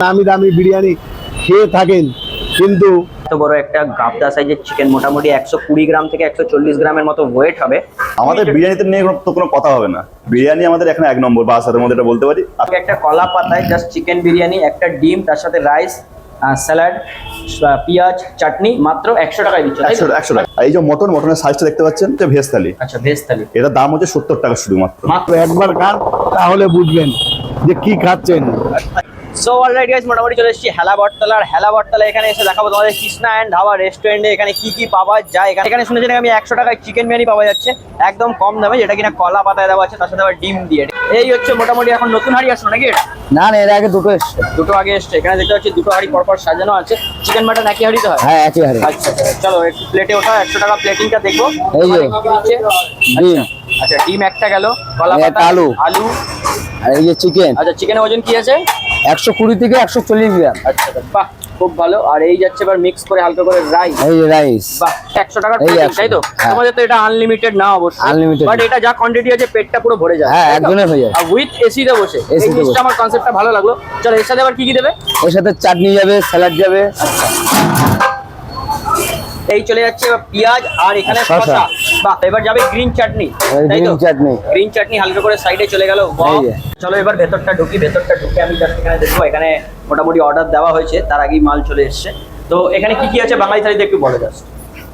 দামি দামি বিরিয়ানি খেয়ে থাকেন কিন্তু এত বড় একটা গাবদা সাইজের চিকেন মোটামুটি একশো কুড়ি গ্রাম থেকে একশো চল্লিশ গ্রামের মতো ওয়েট হবে। আমাদের বিরিয়ানিতে নিয়ে তো কোনো কথা হবে না। বিরিয়ানি আমাদের এখানে এক নম্বর বাসাতের মধ্যে এটা বলতে পারি। একটা কলা পাতায় জাস্ট চিকেন বিরিয়ানি একটা ডিম তার সাথে রাইস স্যালাড পেঁয়াজ চাটনি মাত্র একশো টাকায় দিচ্ছে একশো একশো টাকা। এই যে মটন মটনের সাইজটা দেখতে পাচ্ছেন যে ভেজ থালি আচ্ছা ভেজ থালি এটার দাম হচ্ছে সত্তর টাকা শুধুমাত্র। মাত্র একবার খান তাহলে বুঝবেন যে কি খাচ্ছেন। সো অলরাইট গাইস মোটামুটি চলে এসেছি হেলা বটতলা আর হেলা বটতলা এখানে এসে দেখাবো তোমাদের কৃষ্ণা অ্যান্ড ধাবা রেস্টুরেন্টে এখানে কি কি পাওয়া যায়। এখানে এখানে শুনেছি নাকি আমি একশো টাকায় চিকেন বিরিয়ানি পাওয়া যাচ্ছে। একদম কম দামে যেটা কিনা কলা পাতায় দেওয়া আছে তার সাথে আবার ডিম দিয়ে। এই হচ্ছে মোটামুটি এখন নতুন হাড়ি আসলো নাকি এটা? না না এর আগে দুটো এসছে। দুটো আগে এসছে। এখানে দেখতে পাচ্ছি দুটো হাড়ি পরপর সাজানো আছে। চিকেন মাটন একই হাড়িতে হয়? হ্যাঁ একই হারে আচ্ছা আচ্ছা, চলো একটু প্লেটে ওঠা একশো টাকা প্লেটিংটা দেখব। এই যে। ডিম। আচ্ছা ডিম একটা গেল। কলা পাতা আলু। আলু। আর এই যে চিকেন আচ্ছা চিকেনের ওজন কি আছে? একশো কুড়ি থেকে একশো চল্লিশ গ্রাম। আচ্ছা আচ্ছা, বাহ খুব ভালো। আর এই যাচ্ছে এবার মিক্স করে হালকা করে রাইস এই রাইস বাহ একশো টাকার এই প্লেটিং 100 তাই তো? হ্যাঁ। তোমাদের তো এটা আনলিমিটেড না অবশ্যই। Unlimited বাট এটা যা কোয়ান্টিটি আছে পেটটা পুরো ভরে যায় হ্যাঁ, তো? হয়ে যায়। আর উইথ এসি তে বসে। এই জিনিসটা আমার কনসেপ্টটা ভালো লাগল। চলো এর সাথে আবার কি কি দেবে? এর সাথে চাটনি যাবে স্যালাড যাবে। এই চলে যাচ্ছে পেঁয়াজ আর এখানে শসা। বাহ এবার যাবে গ্রিন চাটনি এই তাই তো? green চাটনি। গ্রিন চাটনি হালকা করে সাইডে চলে গেল। চলো এবার ভেতরটা ঢুকি ভেতরটা ঢুকে আমি জাস্ট এখানে দেখব এখানে মোটামুটি অর্ডার দেওয়া হয়েছে তার আগেই মাল চলে এসছে। তো এখানে কি কি আছে বাঙালি থালিতে একটু বলে জাস্ট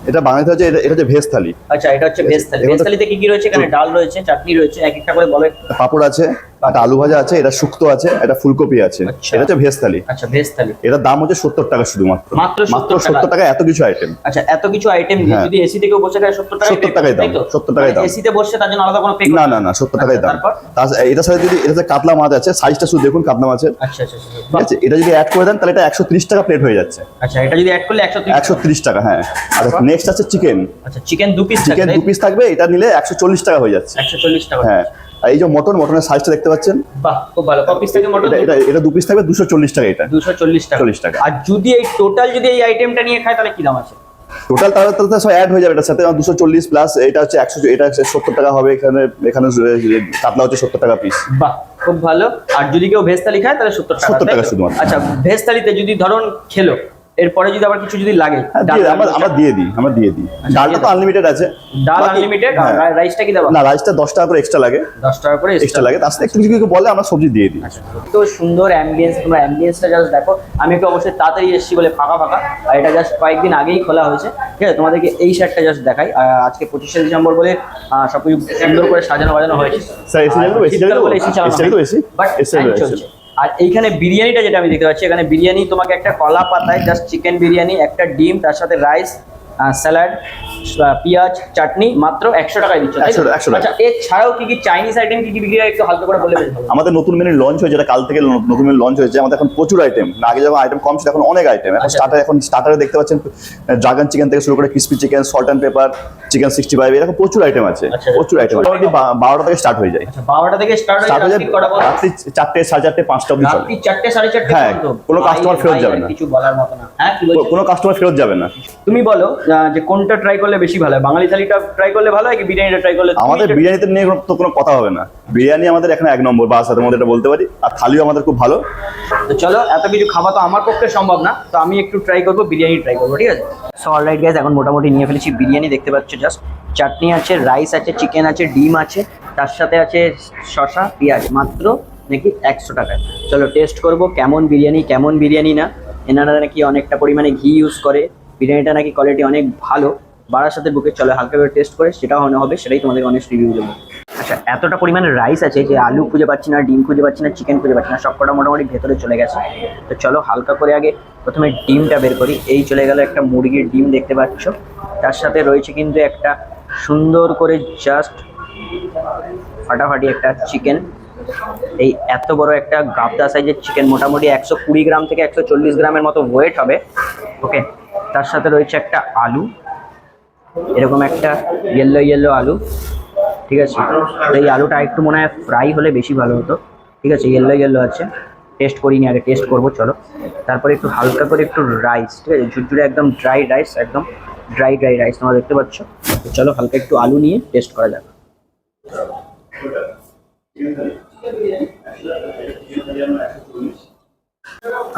এটা বাঙালি হচ্ছে এটা এটা হচ্ছে ভেজ থালি। আচ্ছা এটা হচ্ছে ভেজ থালি। ভেজ থালিতে কি কি রয়েছে? এখানে ডাল রয়েছে চাটনি রয়েছে এক একটা করে বলে। পাপড় আছে একটা আলু ভাজা আছে এটা শুক্তো আছে এটা ফুলকপি আছে। আচ্ছা। এটা হচ্ছে ভেজ থালি আচ্ছা ভেজ থালি এটার দাম হচ্ছে সত্তর টাকা শুধুমাত্র। মাত্র মাত্র। সত্তর টাকা এত কিছু আইটেম আচ্ছা এত কিছু আইটেম হ্যাঁ। যদি এসি থেকেও বসে খায় সত্তর টাকা 70 টাকাই দাম, 70 টাকাই দাম। এসিতে বসে তার জন্য আলাদা কোনো পে না না না সত্তর টাকাই দাম। তারপর? তার এটার সাথে যদি এটাতে কাতলা মাছ আছে সাইজটা শুধু দেখুন কাতলা মাছের। আচ্ছা আচ্ছা আচ্ছা ঠিক আছে? এটা যদি অ্যাড করে দেন তাহলে এটা একশো ত্রিশ টাকা প্লেট হয়ে যাচ্ছে। আচ্ছা এটা যদি অ্যাড করলে একশো একশো ত্রিশ টাকা হ্যাঁ। আচ্ছা নেক্সট আছে চিকেন আচ্ছা চিকেন দু পিস চিকেন দু পিস থাকবে এটা নিলে একশো চল্লিশ টাকা হয়ে যাচ্ছে। একশো চল্লিশ টাকা হ্যাঁ। আর এই যে মটন মটনের সাইজটা দেখতে পাচ্ছেন? বাহ খুব ভালো। ক পিস থেকে মোটর এটা এটা দু পিস থাকবে দুশো চল্লিশ টাকা এটা। দুশো চল্লিশ টাকা। 40 টাকা। আর যদি এই টোটাল যদি এই আইটেমটা নিয়ে খায় তাহলে কি দাম আছে? টোটাল তাহলে তাহলে সব অ্যাড হয়ে যাবে এটার সাথে। দুশো চল্লিশ প্লাস এটা হচ্ছে একশো এটা সত্তর টাকা হবে এখানে এখানে কাতলা হচ্ছে সত্তর টাকা পিস বাহ খুব ভালো। আর যদি কেউ ভেজ থালি খায় তাহলে সত্তর টাকা 70 টাকা? শুধুমাত্র। আচ্ছা ভেজ থালিতে যদি ধরুন খেলো এরপরে যদি আবার কিছু যদি লাগে হ্যাঁ আমরা আমরা দিয়ে দিই আমরা দিয়ে দিই। আচ্ছা, ডালটা তো আনলিমিটেড আছে। ডাল আনলিমিটেড। রাইসটা কি দেওয়া না রাইসটা দশ টাকা করে এক্সট্রা লাগে। দশ টাকা করে এক্সট্রা লাগে। তার সাথে একটু কিছু কিছু বলে আমরা সবজি দিয়ে দিই। তো সুন্দর অ্যাম্বিয়েন্স তোমরা অ্যাম্বিয়েন্সটা জাস্ট দেখো। আমি একটু অবশ্যই তাড়াতাড়ি এসেছি বলে ফাঁকা ফাঁকা। আর এটা জাস্ট কয়েকদিন আগেই খোলা হয়েছে। ঠিক আছে তোমাদেরকে এই শার্টটা জাস্ট দেখাই। আজকে পঁচিশে ডিসেম্বর বলে সবকিছু সুন্দর করে সাজানো বাজানো হয়েছে। স্যার? AC শীতকাল চালাবো? বলে এসি চালানো বাট চালাবো, চলছে। আর এইখানে বিরিয়ানিটা যেটা আমি দেখতে পাচ্ছি, এখানে বিরিয়ানি তোমাকে একটা কলা পাতায় জাস্ট চিকেন বিরিয়ানি, একটা ডিম, তার সাথে রাইস স্যালাড পেঁয়াজ চাটনি মাত্র একশো টাকায় দিচ্ছ তাই তো? 100 100 টাকা। আচ্ছা এছাড়াও কি কি চাইনিজ আইটেম কি কি বিক্রি হয় একটু হালকা করে বলে আমাদের নতুন মেনু লঞ্চ হয়েছে যেটা কাল থেকে নতুন মেনু লঞ্চ হয়েছে আমাদের এখন প্রচুর আইটেম আগে যখন আইটেম কম ছিল এখন অনেক আইটেম এখন আচ্ছা। স্টার্টার এখন স্টার্টারে দেখতে পাচ্ছেন ড্রাগন চিকেন থেকে শুরু করে crispy chicken salt and pepper chicken sixty five এরকম প্রচুর আইটেম আছে। আচ্ছা। প্রচুর আইটেম মোটামুটি বারোটা থেকে স্টার্ট হয়ে যায়। আচ্ছা বারোটা থেকে স্টার্ট হয়ে যায় রাত্রি চারটে সাড়ে চারটে পাঁচটা অব্দি চলে। চারটে সাড়ে চারটে হ্যাঁ, কোনো কাস্টমার ফেরত যাবে না। কিছু বলার মতো না। হ্যাঁ কোনো কাস্টমার ফেরত যাবে না। তুমি বলো যে কোনটা ট্রাই করলে বেশি ভালো হয়? বাঙালি থালিটা ট্রাই করলে ভালো হয় কি বিরিয়ানিটা ট্রাই করলে? আমাদের বিরিয়ানিতে নিয়ে তো কোনো কথা হবে না। বিরিয়ানি আমাদের এখানে এক নম্বর বাসাতের মধ্যে এটা বলতে পারি। আর থালিও আমাদের খুব ভালো। তো চলো এত কিছু খাওয়া তো আমার পক্ষে সম্ভব না। তো আমি একটু ট্রাই করব বিরিয়ানি ট্রাই করব ঠিক আছে? সো অলরাইট গাইজ এখন মোটামুটি নিয়ে ফেলেছি বিরিয়ানি দেখতে পাচ্ছ জাস্ট চাটনি আছে রাইস আছে চিকেন আছে ডিম আছে। তার সাথে আছে শসা পেঁয়াজ মাত্র নাকি একশো টাকায় চলো টেস্ট করব কেমন বিরিয়ানি কেমন বিরিয়ানি না। এনারা নাকি অনেকটা পরিমাণে ঘি ইউজ করে। বিরিয়ানিটা নাকি কোয়ালিটি অনেক ভালো। বারাসাতের বুকে চলো হালকা করে টেস্ট করে, সেটাও মনে হবে, সেটাই তোমাদের অনেক রিভিউ দেবো। আচ্ছা এতটা পরিমাণে রাইস আছে যে আলু খুঁজে পাচ্ছি না, ডিম খুঁজে পাচ্ছি না চিকেন খুঁজে পাচ্ছি না, সবকটা মোটামুটি ভেতরে চলে গেছে। তো চলো, হালকা করে আগে প্রথমে ডিমটা বের করি। এই চলে গেল একটা মুরগির ডিম দেখতে পাচ্ছ। তার সাথে রয়েছে কিন্তু একটা সুন্দর করে জাস্ট ফাটাফাটি একটা চিকেন এই এত বড় একটা গাবদা সাইজের চিকেন মোটামুটি একশো কুড়ি গ্রাম থেকে একশো চল্লিশ গ্রামের মতো ওয়েট হবে। ওকে তার সাথে রয়েছে একটা আলু, এরকম একটা ইয়েলো ইয়েলো আলু, ঠিক আছে? তো এই আলুটা একটু মনে হয় ফ্রাই হলে বেশি ভালো হতো, ঠিক আছে? ইয়েলো ইয়েলো আছে টেস্ট করিনি, আগে টেস্ট করব, চলো। তারপরে একটু হালকা করে একটু রাইস ঠিক আছে? ঝুরঝুরে একদম ড্রাই রাইস একদম ড্রাই ড্রাই রাইস তোমরা দেখতে পাচ্ছ। তো চলো হালকা একটু আলু নিয়ে টেস্ট করা যাক।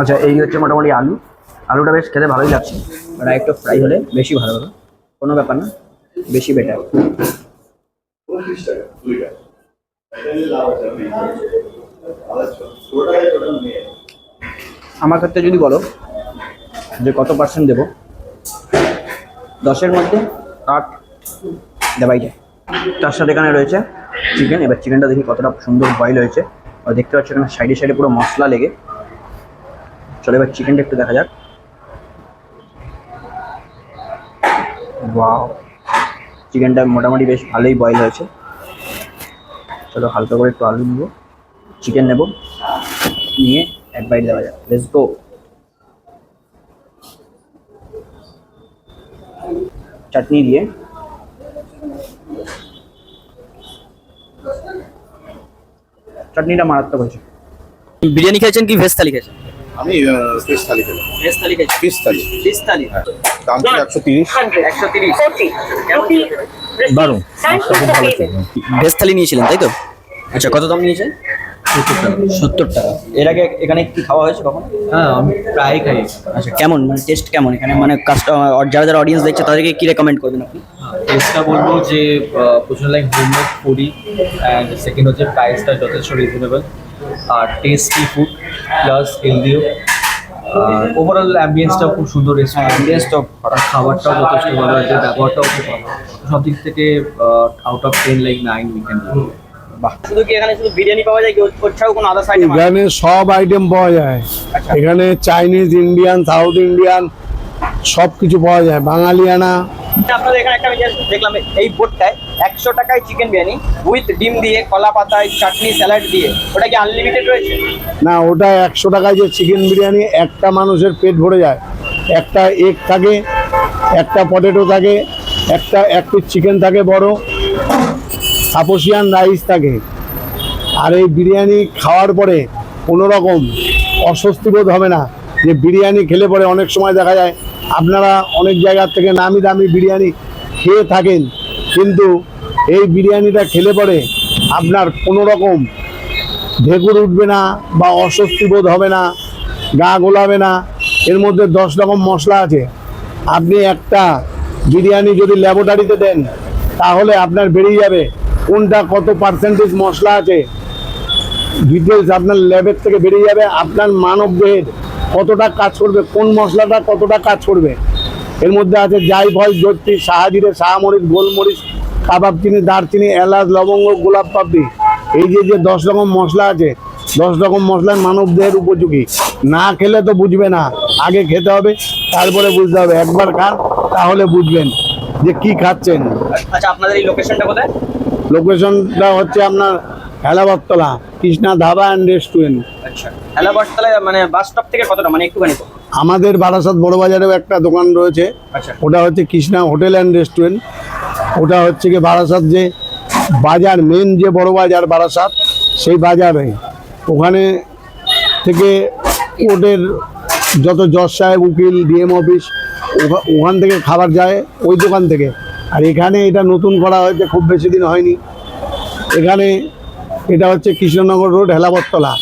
আচ্ছা এই হচ্ছে মোটামুটি আলু। আলুটা বেশ খেতে ভালোই লাগছে আর একটু ফ্রাই হলে বেশি ভালো হলো কোনো ব্যাপার না, বেশি বেটার আমার ক্ষেত্রে যদি বলো যে কত পার্সেন্ট দেবো? দশের মধ্যে আট দেওয়াই যায়। তার সাথে এখানে রয়েছে চিকেন এবার চিকেনটা দেখি কতটা সুন্দর বয়েল হয়েছে। আর দেখতে পাচ্ছি এখানে সাইডে সাইডে পুরো মশলা লেগে। চলো এবার চিকেনটা একটু দেখা যাক। ওয়াও চিকেনটা মোটামুটি বেশ ভালোই বয়েল হয়েছে। চলো হালকা করে একটু আলু নেব। চিকেন নেব। নিয়ে এক বাইট দেওয়া যাক। লেটস গো চাটনি দিয়ে চাটনিটা মারাত্মক হয়েছে। বিরিয়ানি খেয়েছেন কি? ভেজ থালি খেয়েছেন? আমি ফিশ থালি খেলাম। ভেজ থালি খেয়েছেন ফিশ থালি। ফিশ থালি? দাম ছিল একশো তিরিশ। একশো তিরিশ। দারুণ ভেজ থালি নিয়েছিলেন তাই তো? আচ্ছা কত দাম নিয়েছেন? সত্তর টাকা। এর আগে এখানে কি খাওয়া হয়েছে কখন? হ্যাঁ আমি প্রায় খাই। আচ্ছা কেমন? মানে টেস্ট কেমন? এখানে মানে কাস্টমার যারা যারা অডিয়েন্স দেখছে তাদেরকে কি রেকমেন্ড করবেন আপনি? টেস্টটা বলব যে প্রচুর like homemade foodie and second হচ্ছে প্রাইসটা যথেষ্ট রিজনেবল আর টেস্টি ফুড প্লাস হেলদিও ওভারঅল অ্যাম্বিয়েন্সটাও খুব সুন্দর রেস্টুরেন্ট অ্যাম্বিয়েন্স তো আর খাবারটাও যথেষ্ট ভালো আছে ব্যবহারটাও খুব ভালো। সব দিক থেকে out of ten like nine weekend শুধু কি এখানে শুধু বিরিয়ানি পাওয়া যায় কি? কোনো আদার্স আইটেম এখানে সব আইটেম পাওয়া যায়। আচ্ছা। এখানে চাইনিজ ইন্ডিয়ান সাউথ ইন্ডিয়ান সব কিছু পাওয়া যায়। বাঙালিয়ানা আপনাদের এখানে একটা আমি দেখলাম, এই বোর্ডটায় একশো টাকায় চিকেন বিরিয়ানি উইথ ডিম দিয়ে, কলা পাতায়, চাটনি স্যালাড দিয়ে। ওটা কি আনলিমিটেড রয়েছে? না, ওটা একশো টাকায় যে চিকেন বিরিয়ানি, একটা মানুষের পেট ভরে যায়। একটা এগ থাকে, একটা পটেটো থাকে, একটা, এক পিস চিকেন থাকে বড় সাপোসিয়ান রাইস থাকে। আর এই বিরিয়ানি খাওয়ার পরে কোনো রকম অস্বস্তি বোধ হবে না যে বিরিয়ানি খেলে পরে অনেক সময় দেখা যায় আপনারা অনেক জায়গার থেকে নামি দামি বিরিয়ানি খেয়ে থাকেন, কিন্তু এই বিরিয়ানিটা খেলে পরে আপনার কোনো রকম ঢেকুর উঠবে না বা অস্বস্তি বোধ হবে না, গা গোলাবে না, এর মধ্যে দশ রকম মশলা আছে। আপনি একটা বিরিয়ানি যদি ল্যাবরেটরিতে দেন, তাহলে আপনার বেরিয়ে যাবে কোনটা কত পার্সেন্টেজ মশলা আছে। ডিটেলস আপনার ল্যাবের থেকে বেরিয়ে যাবে, আপনার মানব দেহের কতটা কাজ করবে কোন মশলাটা কতটা কাজ করবে। এর মধ্যে আছে জায়ফল জর্তি শাহাজিরে শাহমরিচ গোলমরিচ কাবাব চিনি দারচিনি এলাচ লবঙ্গ গোলাপ পাপড়ি। এই যে যে দশ রকম মশলা আছে দশ রকম মশলার মানব দেহের উপযোগী। না খেলে তো বুঝবে না আগে খেতে হবে তারপরে বুঝতে হবে। একবার খান তাহলে বুঝবেন যে কি খাচ্ছেন। আচ্ছা আপনাদের এই লোকেশনটা কোথায়? লোকেশনটা হচ্ছে আপনার হেলাবরতলা কৃষ্ণা ধাবা অ্যান্ড রেস্টুরেন্ট আচ্ছা মানে বাস স্টপ থেকে কতটা? মানে একটুখানি আমাদের বারাসাত বড় বাজারেও একটা দোকান রয়েছে। আচ্ছা। ওটা হচ্ছে কৃষ্ণা হোটেল অ্যান্ড রেস্টুরেন্ট ওটা হচ্ছে কি বারাসাত যে বাজার মেন যে বড় বাজার বারাসাত সেই বাজারে। ওখানে থেকে কোর্টের যত জজ সাহেব উকিল ডিএম অফিস ওখান থেকে খাবার যায় ওই দোকান থেকে। আর এখানে এটা নতুন করা হয়েছে খুব বেশি দিন হয়নি। এখানে এটা হচ্ছে কৃষ্ণনগর রোড হেলাবরতলা